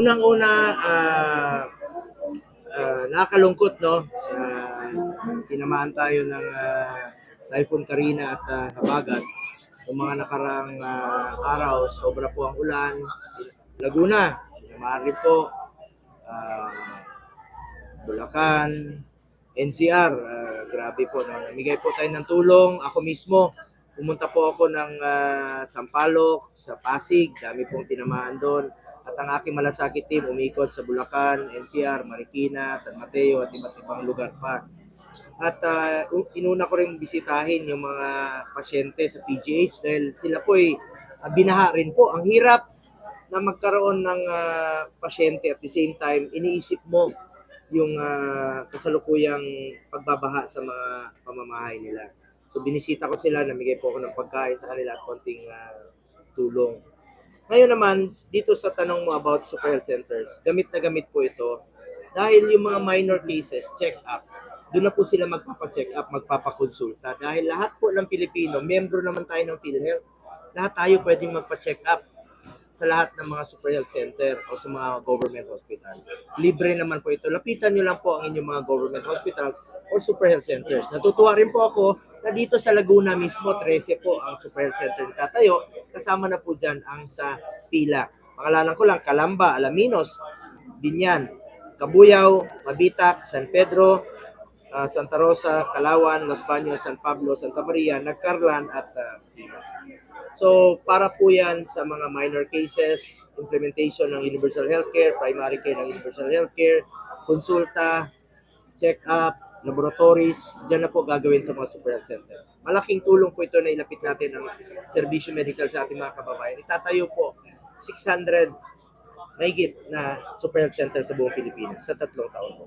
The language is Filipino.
Unang-una, ah, ah, nakakalungkot, no? Sa tinamaan tayo ng ah, Typhoon Karina at uh, Habagat. Yung mga nakarang ah, araw, sobra po ang ulan. Laguna, tinamaan po. Ah, Bulacan, NCR, ah, grabe po. No? Namigay po tayo ng tulong. Ako mismo, pumunta po ako ng ah, Sampaloc, sa Pasig. Dami pong tinamaan doon. At ang aking malasakit team umikot sa Bulacan, NCR, Marikina, San Mateo at iba't ibang lugar pa. At ah, inuna ko rin bisitahin yung mga pasyente sa PGH dahil sila po ay ah, binaha rin po. Ang hirap na magkaroon ng ah, pasyente at the same time iniisip mo yung ah, kasalukuyang pagbabaha sa mga pamamahay nila. So binisita ko sila, namigay po ako ng pagkain sa kanila at konting ah, tulong. Ngayon naman, dito sa tanong mo about super health centers, gamit na gamit po ito dahil yung mga minor cases, check up, doon na po sila magpapa-check up, magpapakonsulta. Dahil lahat po ng Pilipino, membro naman tayo ng PhilHealth, lahat tayo pwedeng magpa-check up sa lahat ng mga super health center o sa mga government hospital. Libre naman po ito. Lapitan nyo lang po ang inyong mga government hospitals or super health centers. Natutuwa rin po ako na dito sa Laguna mismo, 13 po ang health center na tatayo. Kasama na po dyan ang sa pila. Pangalanan ko lang, Calamba, Alaminos, Binyan, Kabuyaw, Mabitak, San Pedro, ah, Santa Rosa, Calawan, Los Baños, San Pablo, Santa Maria, Nagcarlan at uh, Pila. So, para po yan sa mga minor cases, implementation ng universal healthcare, primary care ng universal healthcare, konsulta, check-up, laboratories, dyan na po gagawin sa mga super health center. Malaking tulong po ito na ilapit natin ang serbisyo medical sa ating mga kababayan. Itatayo po 600 mahigit na super health center sa buong Pilipinas sa tatlong taon po.